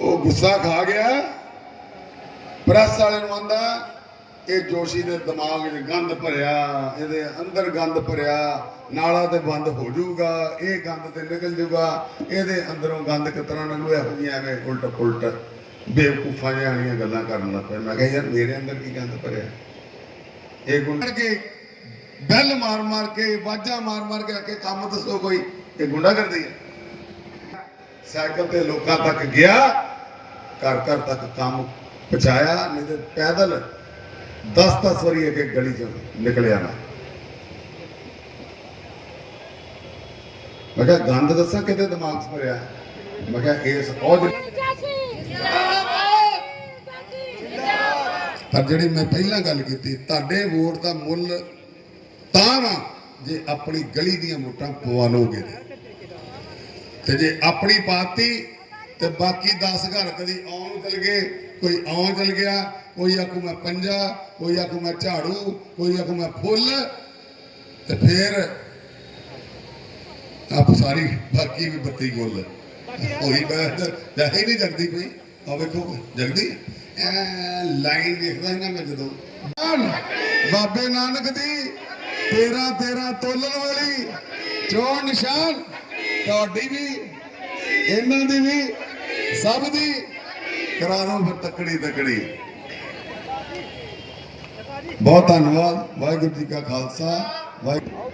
ਉਹ ਗੁੱਸਾ ਖਾ ਗਿਆ। ਪ੍ਰੈਸ ਵਾਲੇ ਨੂੰ ਆਂਦਾ, ਇਹ ਜੋਸ਼ੀ ਦੇ ਦਿਮਾਗ 'ਚ ਗੰਦ ਭਰਿਆ, ਇਹਦੇ ਅੰਦਰ ਗੰਦ ਭਰਿਆ, ਨਾਲਾ ਤੇ ਬੰਦ ਹੋ ਜਾਊਗਾ, ਇਹ ਗੰਦ ਤੇ ਨਿਕਲ ਜਾਊਗਾ, ਇਹਦੇ ਅੰਦਰੋਂ ਗੰਦ ਕਿਤਨਾ ਨਿਕਲੂ ਇਹੋ ਜਿਹੀਆਂ ਐਵੇਂ ਉਲਟ ਪੁਲਟ ਬੇਵਕੂਫਾਂ ਵਾਲੀਆਂ ਗੱਲਾਂ ਕਰਨ ਲੱਗ ਪਏ। ਮੈਂ ਕਿਹਾ, ਯਾਰ, ਮੇਰੇ ਅੰਦਰ ਕੀ ਗੰਦ ਭਰਿਆ? ਇਹ ਗੁੰਡਾ ਕੇ ਬੈਲ ਮਾਰ ਮਾਰ ਕੇ, ਵਾਜਾਂ ਮਾਰ ਮਾਰ ਕੇ ਆ ਕੰਮ ਦੱਸੋ ਕੋਈ। ਇਹ ਗੁੰਡਾ ਕਰਦੀ ਆ ਸਾਈਕਲ ਤੇ ਲੋਕਾਂ ਤੱਕ ਗਿਆ, ਘਰ ਘਰ ਤੱਕ ਕੰਮ ਪਹੁੰਚਾਇਆ, ਨਹੀਂ ਤੇ ਪੈਦਲ 10-10 ਵਾਰੀ ਇੱਕ ਗਲੀ ਚ ਨਿਕਲਿਆ ਨਾ ਮੈਂ ਕਿਹਾ, ਗੰਦ ਦੱਸਾਂ ਕਿਤੇ ਦਿਮਾਗ 'ਚ ਭਰਿਆ ਮੈਂ ਕਿਹਾ, ਇਸ ਔਜ ਪਰ ਜਿਹੜੀ ਮੈਂ ਪਹਿਲਾਂ ਗੱਲ ਕੀਤੀ, ਤੁਹਾਡੇ ਵੋਟ ਦਾ ਮੁੱਲ ਤਾਂ ਵਾ, ਜੇ ਆਪਣੀ ਗਲੀ ਦੀਆਂ ਵੋਟਾਂ ਪਵਾ ਲਓਗੇ ਤੇ। ਤੇ ਜੇ ਆਪਣੀ ਪਾਤੀ ਤੇ ਬਾਕੀ 10 ਘਰ ਕਦੀ ਆਉਣ ਚਲ ਗਏ ਕੋਈ ਆਉਣ ਚਲ ਗਿਆ ਕੋਈ ਆਖੂ ਮੈਂ ਪੰਜਾ ਕੋਈ ਆਖੂ ਮੈਂ ਝਾੜੂ ਕੋਈ ਆਖੂ ਮੈਂ ਫੁੱਲ ਤੇ ਫਿਰ ਆਪ ਸਾਰੀ ਬਾਕੀ ਵੀ ਬੱਤੀ ਗੁੱਲ। ਹੋਈ ਮੈਂ ਜਾਹੀ ਨਹੀਂ ਜਗਦੀ ਕੋਈ। ਆ ਵੇਖੋ ਜਗਦੀ। ਐ ਲਾਈਨ ਵੇਖਦਾ ਸੀ ਨਾ ਮੈਂ ਜਦੋਂ। ਬਾਬੇ ਨਾਨਕ ਦੀ ਤੇਰਾ ਤੇਰਾ ਤੋਲਣ ਵਾਲੀ ਚੋਣ ਨਿਸ਼ਾਨ। ਤੁਹਾਡੀ ਵੀ, ਇਹਨਾਂ ਦੀ ਵੀ, ਸਭ ਦੀ। ਕਰਾ ਫਿਰ ਤਕੜੀ ਤਕੜੀ। ਬਹੁਤ ਧੰਨਵਾਦ। ਵਾਹਿਗੁਰੂ ਜੀ ਕਾ ਖਾਲਸਾ। ਵਾਹਿਗੁਰੂ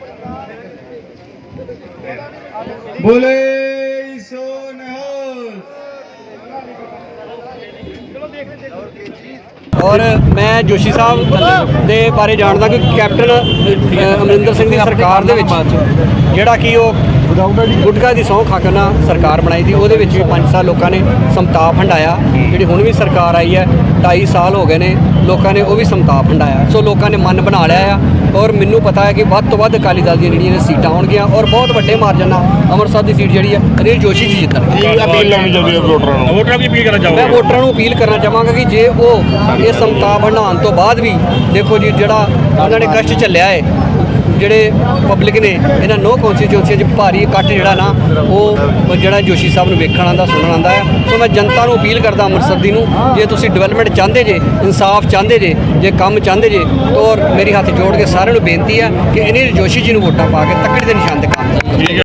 ਬੋਲੇ ਸੋ ਨਿਹਾਲ। ਔਰ ਮੈਂ ਜੋਸ਼ੀ ਸਾਹਿਬ ਦੇ ਬਾਰੇ ਜਾਣਦਾ ਕਿ ਕੈਪਟਨ ਅਮਰਿੰਦਰ ਸਿੰਘ ਦੀ ਸਰਕਾਰ ਦੇ ਵਿੱਚ ਜਿਹੜਾ ਕਿ ਉਹ ਗੁਟਕਾ ਦੀ ਸਹੁੰ ਖਾ ਕੇ ਨਾ ਸਰਕਾਰ ਬਣਾਈ ਸੀ ਉਹਦੇ ਵਿੱਚ ਵੀ 5 ਸਾਲ ਲੋਕਾਂ ਨੇ ਸੰਤਾਪ ਹੰਡਾਇਆ। ਜਿਹੜੀ ਹੁਣ ਵੀ ਸਰਕਾਰ ਆਈ ਹੈ 2.5 ਸਾਲ ਹੋ ਗਏ ਨੇ ਲੋਕਾਂ ਨੇ ਉਹ ਵੀ ਸੰਤਾਪ ਹੰਡਾਇਆ। ਸੋ ਲੋਕਾਂ ਨੇ ਮਨ ਬਣਾ ਲਿਆ ਆ ਔਰ ਮੈਨੂੰ ਪਤਾ ਹੈ ਕਿ ਵੱਧ ਤੋਂ ਵੱਧ ਅਕਾਲੀ ਦਲ ਦੀਆਂ ਜਿਹੜੀਆਂ ਨੇ ਸੀਟਾਂ ਆਉਣਗੀਆਂ ਔਰ ਬਹੁਤ ਵੱਡੇ ਮਾਰਜਨ ਨਾਲ ਅੰਮ੍ਰਿਤਸਰ ਦੀ ਸੀਟ ਜਿਹੜੀ ਹੈ ਅਨਿਲ ਜੋਸ਼ੀ ਜੀ ਜਿੱਤਣਗੇ ਕੀ ਅਪੀਲ ਲਾਉਣੀ ਚਾਹੀਦੀ ਹੈ ਵੋਟਰਾਂ ਨੂੰ? ਵੋਟਰਾਂ ਵੀ ਅਪੀਲ ਕਰਨਾ ਮੈਂ ਚਾਹੋਗੇ ਵੋਟਰਾਂ ਨੂੰ ਅਪੀਲ ਕਰਨਾ ਚਾਹਾਂਗਾ ਕਿ ਜੇ ਉਹ ਇਹ ਸੰਤਾਪ ਹੰਡਾਉਣ ਤੋਂ ਬਾਅਦ ਵੀ ਦੇਖੋ ਜੀ ਜਿਹੜਾ ਉਹਨਾਂ ਨੇ ਕਸ਼ਟ ਝੱਲਿਆ ਹੈ ਜਿਹੜੇ ਪਬਲਿਕ ਨੇ, ਇਹਨਾਂ ਨੋ ਕੌਂਸਟੀਚੁਐਂਸੀ 'ਚ ਭਾਰੀ ਇਕੱਠ ਜਿਹੜਾ ਨਾ, ਉਹ ਜਿਹੜਾ ਜੋਸ਼ੀ ਸਾਹਿਬ ਨੂੰ ਵੇਖਣ ਆਉਂਦਾ, ਸੁਣਨ ਆਉਂਦਾ ਹੈ। ਸੋ ਮੈਂ ਜਨਤਾ ਨੂੰ ਅਪੀਲ ਕਰਦਾ ਅੰਮ੍ਰਿਤਸਰ ਦੀ ਨੂੰ, ਜੇ ਤੁਸੀਂ ਡਿਵੈਲਪਮੈਂਟ ਚਾਹੁੰਦੇ ਜੇ, ਇਨਸਾਫ ਚਾਹੁੰਦੇ ਜੇ ਜੇ ਕੰਮ ਚਾਹੁੰਦੇ ਜੇ, ਤਾਂ ਮੇਰੀ ਹੱਥ ਜੋੜ ਕੇ ਸਾਰਿਆਂ ਨੂੰ ਬੇਨਤੀ ਹੈ ਕਿ ਇਹਨੇ ਜੋਸ਼ੀ ਜੀ ਨੂੰ ਵੋਟਾਂ ਪਾ ਕੇ ਤੱਕੜੀ ਦੇ ਨਿਸ਼ਾਨ ਤੇ ਕੰਮ ਕਰੋ।